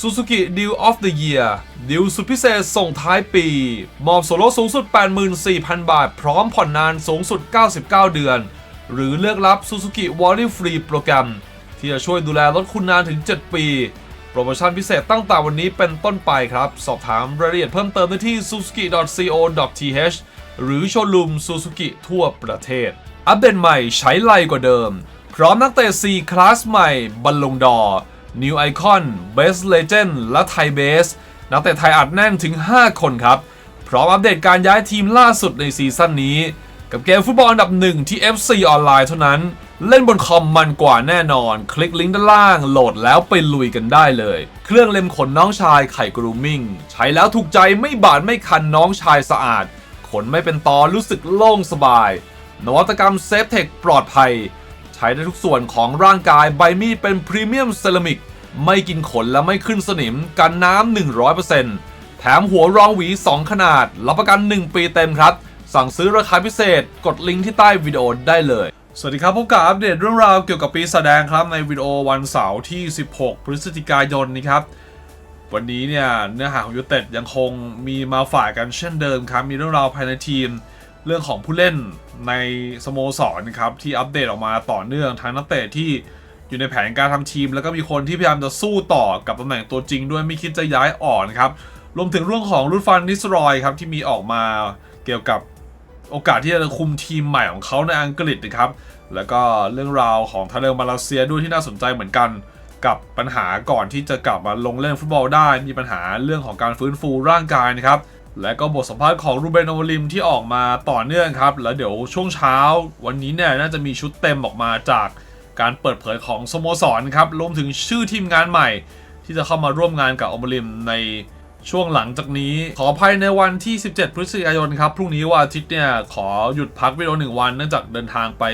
Suzuki Deal of the Year ดิวสุดพิเศษส่งท้ายปี มอบส่วนลดสูงสุด 84,000 บาท พร้อมผ่อนนานสูงสุด 99 เดือน หรือเลือกรับ Suzuki w a r r y Free โปรแกรม ที่จะช่วยดูแลรถคุณนานถึง 7 ปี โปรโมชั่นพิเศษตั้งแต่วันนี้เป็นต้นไปครับ สอบถามรายละเอียดเพิ่มเติมได้ที่ suzuki.co.th หรือโชว์รูม Suzuki ทั่วประเทศ อัปเดตใหม่ใช้ไลกว่าเดิม พร้อมนักเตะ4คลาสใหม่บัลลงดอร์ New Icon Best Legend และไทยเบสนักเตะไทยอัดแน่นถึง 5 คนครับ พร้อมอัปเดตการย้ายทีมล่าสุดในซีซั่นนี้ กับเกมฟุตบอลอันดับหนึ่งที่ FC ออนไลน์เท่านั้น เล่นบนคอมมันกว่าแน่นอน คลิกลิงก์ด้านล่าง โหลดแล้วไปลุยกันได้เลย เครื่องเล็มขนน้องชายไข่กรูมิ่ง ใช้แล้วถูกใจไม่บาดไม่คันน้องชายสะอาด ขนไม่เป็นตอรู้สึกโล่งสบาย นวัตกรรมเซฟเทคปลอดภัย ใช้ได้ทุกส่วนของร่างกายใบมีดเป็นพรีเมียมเซรามิก ไม่กินขนและไม่ขึ้นสนิม กันน้ำ 100%แถมหัวรองหวี 2 ขนาด รับประกัน 1 ปีเต็มครับ สั่งซื้อราคาพิเศษ กดลิงก์ที่ใต้วิดีโอได้เลย สวัสดีครับพบกับอัปเดตเรื่องราวเกี่ยวกับปีแสดงครับในวิดีโอวันเสาร์ที่ 16 พฤศจิกายนนี้ครับวันนี้เนี่ยเนื้อหาของยูเต็ดยังคงมีมาฝากกันเช่นเดิมครับมีเรื่องราวภายในทีม เรื่องของผู้เล่นในสโมสรนครับที่อัปเดตออกมาต่อเนื่องทั้งนักเตะที่อยู่ในแผนการทำทีม แล้วก็มีคนที่พยายามจะสู้ต่อกับตำแหน่งตัวจริงด้วยไม่คิดจะย้ายออกนะครับรวมถึงเรื่องของรุดฟันนิสรอยครับที่มีออกมาเกี่ยวกับโอกาสที่จะคุมทีมใหม่ของเขาในอังกฤษนะครับ แล้วก็เรื่องราวของทาเลมาเลเซียด้วยที่น่าสนใจเหมือนกัน กับปัญหาก่อนที่จะกลับมาลงเล่นฟุตบอลได้มีปัญหาเรื่องของการฟื้นฟูร่างกายนะครับ และก็บทสัมภาษณ์ของรูเบนโอวลิมที่ออกมาต่อเนื่องครับ แล้วเดี๋ยวช่วงเช้าวันนี้เนี่ยน่าจะมีชุดเต็มออกมาจากการเปิดเผยของสโมสรครับรวมถึงชื่อทีมงานใหม่ ที่จะเข้ามาร่วมงานกับโอวลิมในช่วงหลังจากนี้ ขอภัยในวันที่ 17 พฤศจิกายนครับ พรุ่งนี้วันอาทิตย์เนี่ย ขอหยุดพักวิดีโอหนึ่งวันเนื่องจากเดินทางไป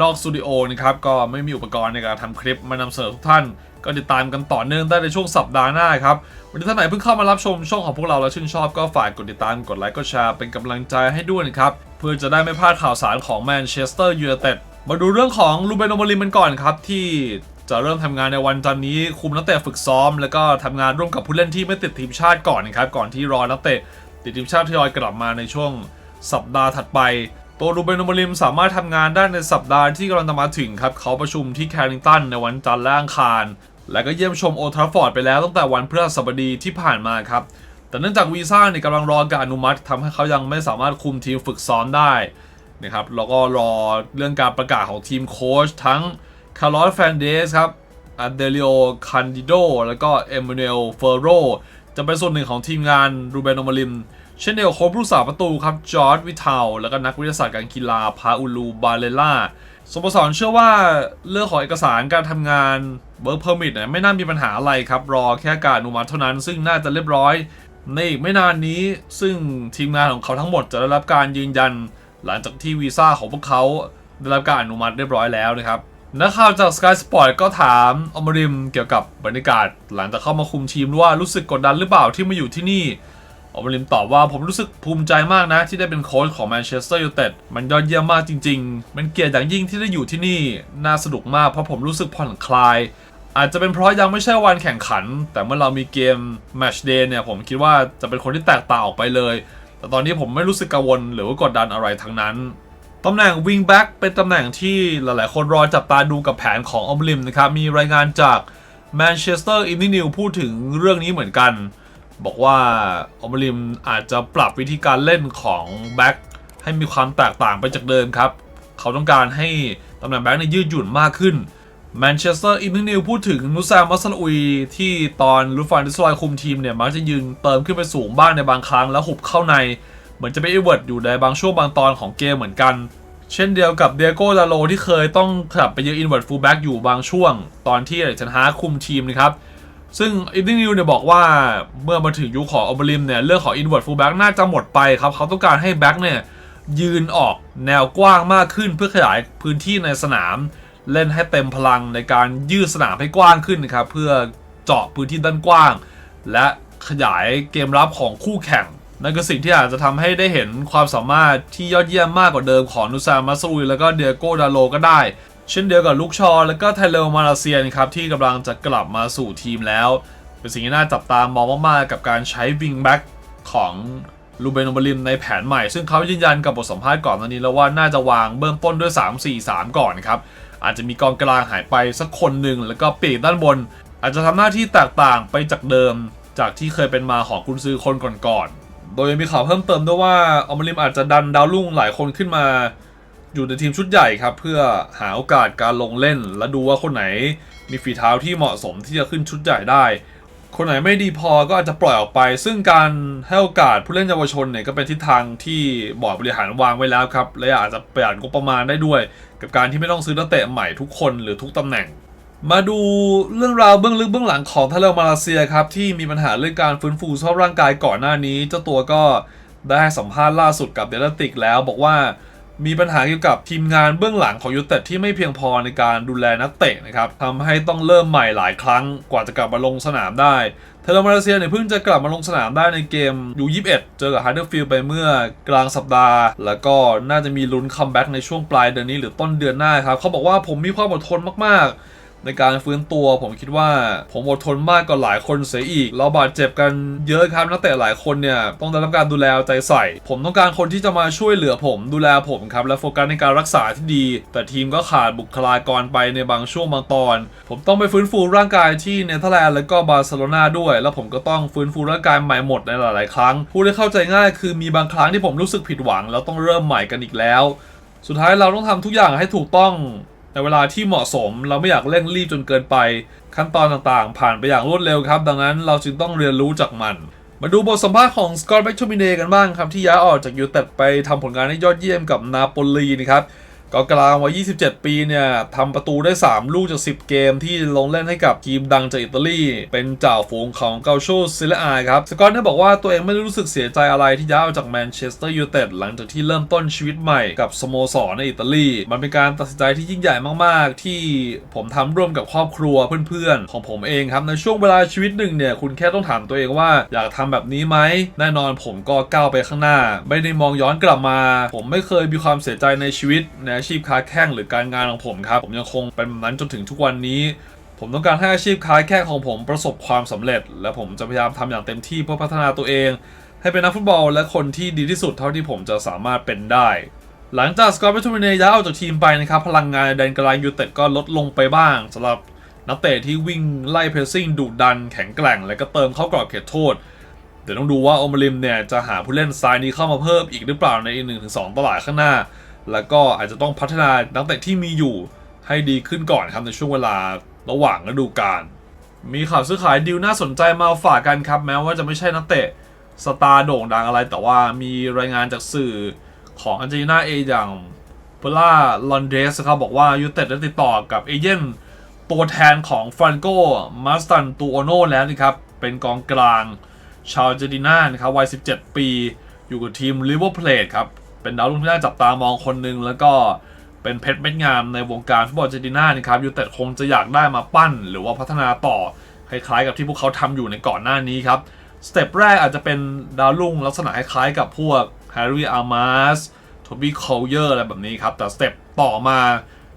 นอกสตูดิโอนะครับ ก็ไม่มีอุปกรณ์ในการทำคลิปมานำเสนอทุกท่าน ก็ติดตามกันต่อเนื่องได้ในช่วงสัปดาห์หน้าครับ วันนี้ท่านไหนเพิ่งเข้ามารับชมช่องของพวกเราแล้วชื่นชอบก็ฝากกดติดตามกดไลค์กดแชร์เป็นกำลังใจให้ด้วยนะครับ เพื่อจะได้ไม่พลาดข่าวสารของแมนเชสเตอร์ยูไนเต็ดมาดูเรื่องของลูเบนโอมลิมกันก่อนครับที่จะเริ่มทำงานในวันจันนี้คุมนักเตะฝึกซ้อม แล้วก็ทำงานร่วมกับผู้เล่นที่ไม่ติดทีมชาติก่อนนะครับก่อนที่รอนักเตะติดทีมชาติทยอยกลับมาในช่วงสัปดาห์ถัดไป ตัวรูเบนโอมลิมสามารถทำงานได้ในสัปดาห์ที่กำลังจะมาถึงครับ เขาประชุมที่แคริงตันในวันจันทร์และอังคาร และก็เยี่ยมชมโอทราฟอร์ดไปแล้วตั้งแต่วันพฤหัสบดีที่ผ่านมาครับ แต่เนื่องจากวีซ่าเนี่ยกำลังรอการอนุมัติทำให้เขายังไม่สามารถคุมทีมฝึกซ้อมได้นะครับ แล้วก็รอเรื่องการประกาศของทีมโค้ชทั้งคาร์ลอสแฟนเดสครับอันเดลิโอคันดิโดแล้วก็เอม a น u เอลเฟโรจะเป็นส่วนหนึ่งของทีมงานรูเบนอมาลิม เช่นเดียวกับโค้ชผู้สาประตูครับจอร์ดวิทาลแล้วก็นักวิทยาศาสตร์การกีฬาพาอูลูบาเลล่า สโมสรเชื่อว่าเรื่องของเอกสารการทำงาน Work Permit เนี่ยไม่น่ามีปัญหาอะไรครับ รอแค่การอนุมัติเท่านั้น ซึ่งน่าจะเรียบร้อย ในอีกไม่นานนี้ซึ่งทีมงานของเขาทั้งหมดจะได้รับการยืนยัน หลังจากที่วีซ่าของพวกเขาได้รับการอนุมัติเรียบร้อยแล้วนะครับนักข่าวจาก Sky Sport ก็ถามอมริมเกี่ยวกับบรรยากาศ หลังจากเข้ามาคุมทีมว่ารู้สึกกดดันหรือเปล่าที่มาอยู่ที่นี่ ออมริมตอบว่าผมรู้สึกภูมิใจมากนะ ที่ได้เป็นโค้ชของแมนเชสเตอร์ยูไนเต็ดมันยอดเยี่ยมมากจริงๆ มันเกียรติอย่างยิ่งที่ได้อยู่ที่นี่ น่าสนุกมากเพราะผมรู้สึกผ่อนคลาย อาจจะเป็นเพราะยังไม่ใช่วันแข่งขัน แต่เมื่อเรามีเกมแมชเดย์เนี่ยผมคิดว่าจะเป็นคนที่แตกต่างออกไปเลย แต่ตอนนี้ผมไม่รู้สึกกังวลหรือว่ากดดันอะไรทั้งนั้นตำแหน่งวิงแบ็กเป็นตำแหน่งที่หลายๆ คนรอจับตาดูกับแผนของอมริมนะครับมีรายงานจากแมนเชสเตอร์อินดินิวพูดถึงเรื่องนี้เหมือนกัน บอกว่าอมริมอาจจะปรับวิธีการเล่นของแบ็กให้มีความแตกต่างไปจากเดิมครับ เขาต้องการให้ตำแหน่งแบ็กในยยืดหยุ่นมากขึ้นแมนเชสเตอร์อินดินิวพูดถึงนุซามมัสลอุย ที่ตอนลูฟานดิสไลคุมทีมเนี่ย มักจะยืนเติมขึ้นไปสูงบ้างในบางครั้งแล้วหุบเข้าใน เหมือนจะเป็นเอเวิร์ดอยู่ในบางช่วงบางตอนของเกมเหมือนกัน เช่นเดียวกับเดียโก้ดาโลที่เคยต้องกลับไปยืนอินเวิร์ดฟูลแบ็กอยู่บางช่วง ตอนที่เอเทนฮาคุมทีมนะครับ ซึ่งอินดินิวเนี่ยบอกว่าเมื่อมาถึงยุคของอมริมเนี่ยเรื่องของอินเวิร์ดฟูลแบ็กน่าจะหมดไปครับ เขาต้องการให้แบ็กเนี่ยยืนออกแนวกว้างมากขึ้นเพื่อขยายพื้นที่ในสนาม เล่นให้เต็มพลังในการยืดสนามให้กว้างขึ้นนะครับเพื่อเจาะพื้นที่ด้านกว้าง และขยายเกมรับของคู่แข่งนั่นคือสิ่งที่อาจจะทำให้ได้เห็นความสามารถที่ยอดเยี่ยมมากกว่าเดิมของนุซามาซุยแล้วก็เดียโกดาโลก็ได้ เช่นเดียวกับลูกชอแล้วก็ไทเลอร์มาเลเซียนครับที่กำลังจะกลับมาสู่ทีมแล้ว เป็นสิ่งที่น่าจับตามองมากๆกับการใช้วิงแบ็กของลูเบนโอมริมในแผนใหม่ ซึ่งเขายืนยันกับบทสัมภาษณ์ก่อนหน้านี้แล้วว่าน่าจะวางเบื้องต้นด้วย 3-4-3 ก่อนครับ อาจจะมีกองกลางหายไปสักคนหนึ่งแล้วก็ปีกด้านบน อาจจะทำหน้าที่แตกต่างไปจากเดิม จากที่เคยเป็นมาของกุนซือคนก่อนๆโดยมีข่าวเพิ่มเติมด้วยว่าอมริมอาจจะดันดาวรุ่งหลายคนขึ้นมา อยู่ในทีมชุดใหญ่ครับ เพื่อหาโอกาสการลงเล่น และดูว่าคนไหนมีฝีเท้าที่เหมาะสมที่จะขึ้นชุดใหญ่ได้ คนไหนไม่ดีพอก็อาจจะปล่อยออกไป ซึ่งการให้โอกาสผู้เล่นเยาวชนเนี่ยก็เป็นทิศทางที่บอร์ดบริหารวางไว้แล้วครับและอาจจะประหยัดงบประมาณได้ด้วย กับการที่ไม่ต้องซื้อนักเตะใหม่ทุกคนหรือทุกตำแหน่งมาดูเรื่องราวเบื้องลึกเบื้องหลังของทาเลมาเลเซียครับ ที่มีปัญหาเรื่องการฟื้นฟูสภาพร่างกายก่อนหน้านี้ เจ้าตัวก็ได้ให้สัมภาษณ์ล่าสุดกับเดลติกแล้ว บอกว่า มีปัญหาเกี่ยวกับทีมงานเบื้องหลังของยูเต็ดที่ไม่เพียงพอในการดูแลนักเตะนะครับทำให้ต้องเริ่มใหม่หลายครั้งกว่าจะกลับมาลงสนามได้เทเลมาเลเซียเนี่ยเพิ่งจะกลับมาลงสนามได้ในเกมยู21เจอกับฮาร์เดอร์ฟิลด์ไปเมื่อกลางสัปดาห์ แล้วก็น่าจะมีลุ้นคัมแบ็กในช่วงปลายเดือนนี้หรือต้นเดือนหน้าครับเขาบอกว่าผมมีความอดทนมากๆ ในการฟื้นตัวผมคิดว่าผมอดทนมากกว่าหลายคนเสียอีก เราบาดเจ็บกันเยอะครับนักเตะหลายคนเนี่ยต้องได้รับการดูแลใจใส่ ผมต้องการคนที่จะมาช่วยเหลือผมดูแลผมครับและโฟกัสในการรักษาที่ดี แต่ทีมก็ขาดบุคลากรไปในบางช่วงบางตอน ผมต้องไปฟื้นฟูร่างกายที่เนเธอร์แลนด์และก็บาร์เซโลนาด้วย แล้วผมก็ต้องฟื้นฟูร่างกายใหม่หมดในหลาย ๆ ครั้งพูดให้เข้าใจง่ายคือมีบางครั้งที่ผมรู้สึกผิดหวัง แล้วต้องเริ่มใหม่กันอีกแล้ว สุดท้ายเราต้องทำทุกอย่างให้ถูกต้อง ในเวลาที่เหมาะสมเราไม่อยากเร่งรีบจนเกินไป ขั้นตอนต่างๆ ผ่านไปอย่างรวดเร็วครับ ดังนั้นเราจึงต้องเรียนรู้จากมัน มาดูบทสัมภาษณ์ของสกอตแบ็กชูมิเนกันบ้างครับ ที่ย้ายออกจากยูเต็ดไปทำผลงานให้ยอดเยี่ยมกับนาโปลีนะครับ กองกลางวัย 27 ปีเนี่ยทำประตูได้ 3 ลูกจาก 10 เกมที่ลงเล่นให้กับทีมดังจากอิตาลี เป็นจ่าฝูงของเกาโชซิเลอาครับ สกอตเนี่ยบอกว่าตัวเองไม่ได้รู้สึกเสียใจอะไรที่ย้ายออกจากแมนเชสเตอร์ยูไนเต็ดหลังจากที่เริ่มต้นชีวิตใหม่กับสโมสรในอิตาลี มันเป็นการตัดสินใจที่ยิ่งใหญ่มาก ๆ ที่ผมทำร่วมกับครอบครัวเพื่อน ๆ ของผมเองครับในช่วงเวลาชีวิตหนึ่งเนี่ยคุณแค่ต้องถามตัวเองว่าอยากทำแบบนี้ไหมแน่นอนผมก็ก้าวไปข้างหน้า ไม่ได้มองย้อนกลับมา ผมไม่เคยมีความเสียใจในชีวิตในอาชีพค้าแข้งหรือการงานของผมครับ ผมยังคงเป็นแบบนั้นจนถึงทุกวันนี้ ผมต้องการให้อาชีพค้าแข้งของผมประสบความสำเร็จ และผมจะพยายามทำอย่างเต็มที่เพื่อพัฒนาตัวเอง ให้เป็นนักฟุตบอลและคนที่ดีที่สุดเท่าที่ผมจะสามารถเป็นได้ หลังจากสกอตเบทูมิเนย้ายออกจากทีมไปนะครับพลังงานในแดนกลางยูเต็ดก็ลดลงไปบ้างสำหรับนักเตะที่วิ่งไล่เพรสซิ่งดุดันแข็งแกร่ง และก็เติมเข้ากรอบเขตโทษ เดี๋ยวต้องดูว่าโอมริมเนี่ยจะหาผู้เล่นสไตล์นี้เข้ามาเพิ่มอีกหรือเปล่าในอีกหนึ่งถึงสองตลาดข้างหน้า แล้วก็อาจจะต้องพัฒนานักเตะที่มีอยู่ให้ดีขึ้นก่อนครับในช่วงเวลาระหว่างฤดูกาลมีข่าวซื้อขายดีลน่าสนใจมาฝากกันครับ แม้ว่าจะไม่ใช่นักเตะสตาร์โด่งดังอะไร แต่ว่ามีรายงานจากสื่อของอันเจลินาเออย่างเปล่าลอนเดสครับบอกว่ายูเต็ดได้ติดต่อกับเอเย่นตัวแทนของฟรานโกมาสตันตูโอโนแล้วนะครับ เป็นกองกลางชาวเจนตินานะครับวัย 17 ปี อยู่กับทีมลิเวอร์พูลครับ เป็นดาวรุ่งที่น่าจับตามองคนหนึ่งแล้วก็เป็นเพชรเม็ดงามในวงการฟุตบอลเจนตินานะครับยูเต็ดคงจะอยากได้มาปั้น หรือว่าพัฒนาต่อคล้ายๆ กับที่พวกเขาทำอยู่ในก่อนหน้านี้ครับสเต็ปแรกอาจจะเป็นดาวรุ่งลักษณะคล้ายๆกับพวกแฮร์รี่อาร์มาสโทบี้คอลเยอร์อะไรแบบนี้ครับ แต่สเต็ปต่อมา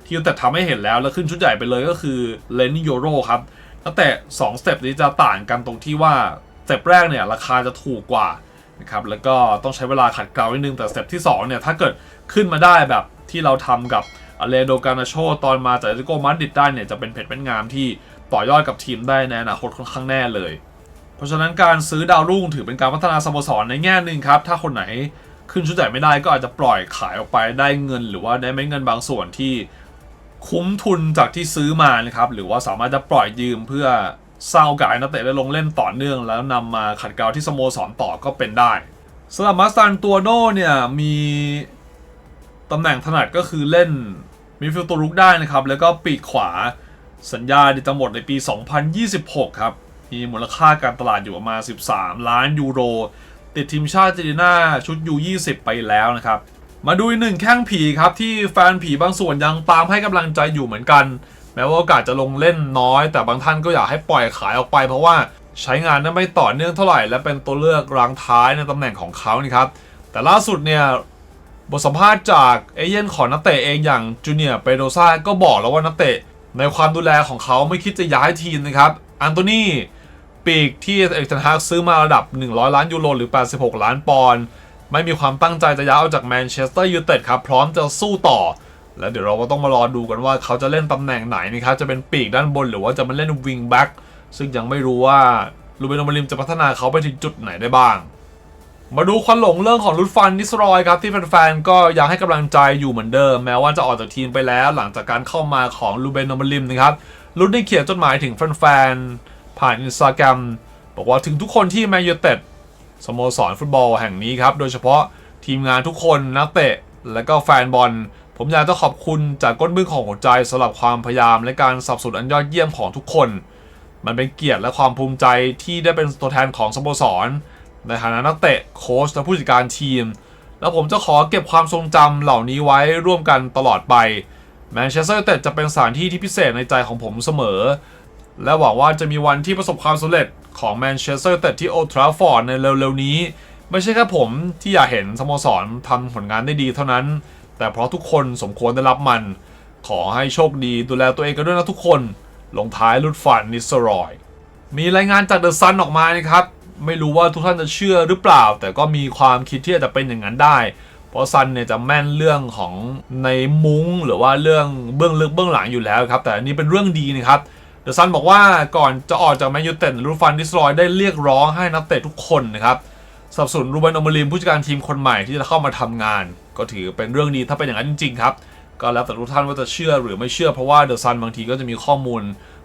ที่ยูเต็ดทำให้เห็นแล้ว แล้วขึ้นชุดใหญ่ไปเลยก็คือเลนนี่โยโรครับตั้งแต่2สเต็ปนี้จะต่างกันตรงที่ว่าสเต็ปแรกเนี่ยราคาจะถูกกว่า นะครับแล้วก็ต้องใช้เวลาขัดเกลานิดนึงแต่สเต็ปที่2เนี่ยถ้าเกิดขึ้นมาได้แบบที่เราทำกับอเลโดกานาโชตอนมาจากเอติโกมาดริดได้เนี่ยจะเป็นเพชรเป็นงามที่ต่อยอดกับทีมได้ในอนาคตค่อนข้างแน่เลย เพราะฉะนั้นการซื้อดาวรุ่งถือเป็นการพัฒนาสโมสรในแง่หนึ่งครับ ถ้าคนไหนขึ้นชุดใหญ่ไม่ได้ก็อาจจะปล่อยขายออกไปได้เงิน หรือว่าได้ไม่เงินบางส่วนที่คุ้มทุนจากที่ซื้อมานะครับหรือว่าสามารถจะปล่อยยืมเพื่อ สร้างโอกาสให้นักเตะได้ลงเล่นต่อเนื่อง แล้วนำมาขัดเกลาที่สโมสรต่อก็เป็นได้สำหรับมาสตันตัวโน่เนี่ยมีตำแหน่งถนัดก็คือเล่นมิดฟิลด์ตัวรุกได้นะครับ แล้วก็ปีกขวาสัญญาจะหมดในปี 2026 ครับ มีมูลค่าการตลาดอยู่ประมาณ 13 ล้านยูโร ติดทีมชาติเจนตินาชุด U20 ไปแล้วนะครับ มาดูอีกหนึ่งแข้งผีครับ ที่แฟนผีบางส่วนยังตามให้กำลังใจอยู่เหมือนกัน แม้ว่าโอกาสจะลงเล่นน้อย แต่บางท่านก็อยากให้ปล่อยขายออกไป เพราะว่าใช้งานได้ไม่ต่อเนื่องเท่าไหร่ และเป็นตัวเลือกรังท้ายในตำแหน่งของเขานี่ครับ แต่ล่าสุดเนี่ยบทสัมภาษณ์จากเอเย่นของนักเตะเองอย่างจูเนียร์เปโดซาก็บอกแล้วว่านักเตะในความดูแลของเขาไม่คิดจะย้ายทีมนะครับ อันโตนีปีกที่เอกเทนฮากซื้อมาระดับ 100 ล้านยูโรหรือ 86 ล้านปอนด์ไม่มีความตั้งใจจะย้ายออกจากแมนเชสเตอร์ยูไนเต็ดครับ พร้อมจะสู้ต่อ แล้วเดี๋ยวเราก็ต้องมารอดูกันว่าเขาจะเล่นตำแหน่งไหนนะครับจะเป็นปีกด้านบนหรือว่าจะมาเล่นวิงแบ็กซึ่งยังไม่รู้ว่าลูเบนอมาริมจะพัฒนาเขาไปถึงจุดไหนได้บ้าง มาดูควันหลงเรื่องของลุดฟันนิสรอยครับที่แฟนๆก็ยังให้กำลังใจอยู่เหมือนเดิม แม้ว่าจะออกจากทีมไปแล้ว หลังจากการเข้ามาของลูเบนอมาริมนะครับลุดได้เขียนจดหมายถึงแฟนๆผ่านอินสตาแกรมบอกว่าถึงทุกคนที่แมนยูเต็ดสโมสรฟุตบอลแห่งนี้ครับโดยเฉพาะทีมงานทุกคนนักเตะและก็แฟนบอล ผมอยากจะขอบคุณจากก้นบึ้งของหัวใจสำหรับความพยายามและการสับสนุนอันยอดเยี่ยมของทุกคน มันเป็นเกียรติและความภูมิใจที่ได้เป็นตัวแทนของสโมสร ในฐานะนักเตะโค้ชและผู้จัดการทีม แล้วผมจะขอเก็บความทรงจำเหล่านี้ไว้ร่วมกันตลอดไปแมนเชสเตอร์ยูไนเต็ดจะเป็นสถานที่ที่พิเศษในใจของผมเสมอ และหวังว่าจะมีวันที่ประสบความสำเร็จของแมนเชสเตอร์ยูไนเต็ดที่โอทราฟอร์ดในเร็วๆนี้ ไม่ใช่แค่ผมที่อยากเห็นสโมสรทำผลงานได้ดีเท่านั้น แต่เพราะทุกคนสมควรได้รับมัน ขอให้โชคดีดูแลตัวเองกันด้วยนะทุกคน ลงท้ายลุดฟันนิสรอย มีรายงานจากเดอะซันออกมานะครับ ไม่รู้ว่าทุกท่านจะเชื่อหรือเปล่า แต่ก็มีความคิดที่อาจจะเป็นอย่างนั้นได้ เพราะซันเนี่ยจะแม่นเรื่องของในมุ้งหรือว่าเรื่องเบื้องลึกเบื้องหลังอยู่แล้วครับ แต่อันนี้เป็นเรื่องดีนะครับเดอะซันบอกว่าก่อนจะออกจากแมนยูเต็ดลูฟันดิสรอยได้เรียกร้องให้นักเตะทุกคนนะครับ สับสนรูเบนอมริมผู้จัดการทีมคนใหม่ที่จะเข้ามาทำงาน ก็ถือเป็นเรื่องดีถ้าเป็นอย่างนั้นจริงๆครับ ก็แล้วแต่ทุกท่านว่าจะเชื่อหรือไม่เชื่อเพราะว่าเดอะซันบางทีก็จะมีข้อมูล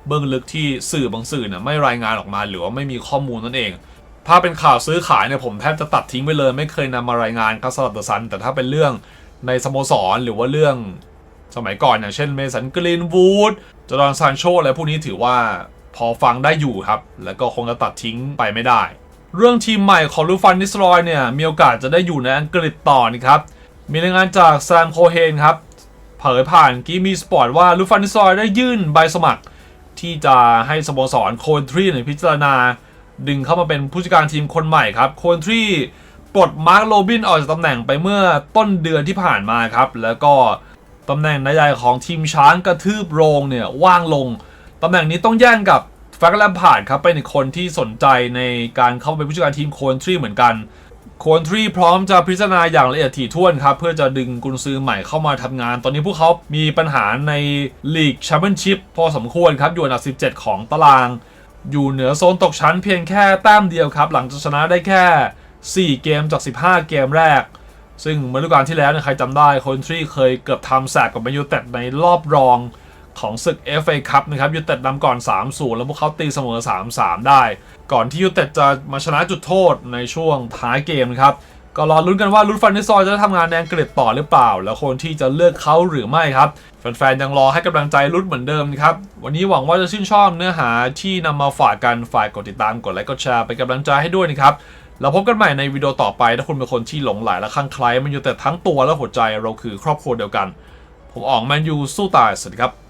เบื้องลึกที่สื่อบางสื่อเนี่ยไม่รายงานออกมา หรือว่าไม่มีข้อมูลนั่นเอง ถ้าเป็นข่าวซื้อขายเนี่ยผมแทบจะตัดทิ้งไปเลย ไม่เคยนำมารายงานครับสำหรับเดอะซันแต่ถ้าเป็นเรื่องในสโมสรหรือว่าเรื่องสมัยก่อนอย่างเช่นเมสันกรีนวูดจอร์แดนซานโชอะไรพวกนี้ถือว่าพอฟังได้อยู่ครับ แล้วก็คงจะตัดทิ้งไปไม่ได้ เรื่องทีมใหม่ของลูฟันนิสรอยเนี่ย มีโอกาสจะได้อยู่ในอังกฤษต่อนะครับ มีรายงานจากแซมโคเฮนครับ เผยผ่านกีมีสปอร์ตว่าลูฟันนิสรอยได้ยื่นใบสมัคร ที่จะให้สโมสรโคนทรีในพิจารณา ดึงเข้ามาเป็นผู้จัดการทีมคนใหม่ครับโคนทรีปลดมาร์คโรบินออกจากตำแหน่งไปเมื่อต้นเดือนที่ผ่านมาครับ แล้วก็ตำแหน่งนายใหญ่ของทีมช้างกระทืบโรงเนี่ยว่างลงตำแหน่งนี้ต้องแย่งกับ แฟรงค์แลมพาร์ดครับเป็นคนที่สนใจในการเข้าไปเป็นผู้จัดการทีมโคนทรีเหมือนกัน โคนทรีพร้อมจะพิจารณาอย่างละเอียดถี่ถ้วนครับ เพื่อจะดึงกุนซือใหม่เข้ามาทำงาน ตอนนี้พวกเขามีปัญหาในลีกแชมเปี้ยนชิพพอสมควรครับอยู่อันดับ 17 ของตาราง อยู่เหนือโซนตกชั้นเพียงแค่แต้มเดียวครับ หลังจากชนะได้แค่ 4 เกมจาก 15 เกมแรก ซึ่งเมื่อฤดูกาลที่แล้วเนี่ยใครจำได้โคนทรีเคยเกือบทำแสกกับแมนยูเต็ดในรอบรอง ของศึก FA คัพนะครับยูเต็ดนำก่อน 3-0 แล้วพวกเขาตีเสมอ 3-3 ได้ ก่อนที่ยูเต็ดจะมาชนะจุดโทษในช่วงท้ายเกมนะครับก็รอลุ้นกันว่าลุดฟันนิสซอยจะทำงานในอังกฤษต่อหรือเปล่า แล้วคนที่จะเลือกเขาหรือไม่ครับ แฟนๆ ยังรอให้กำลังใจลุดเหมือนเดิมนะครับ วันนี้หวังว่าจะชื่นชอบเนื้อหาที่นำมาฝากกันฝากกดติดตามกดไลค์กดแชร์เป็นกำลังใจให้ด้วยนะครับแล้วพบกันใหม่ในวิดีโอต่อไป ถ้าคุณเป็นคนที่หลงไหลและคลั่งไคล้มันอยู่แต่ทั้งตัวและหัวใจเราคือครอบครัวเดียวกัน ผมอ๋องแมนยูสู้ตายสวัสดีครับ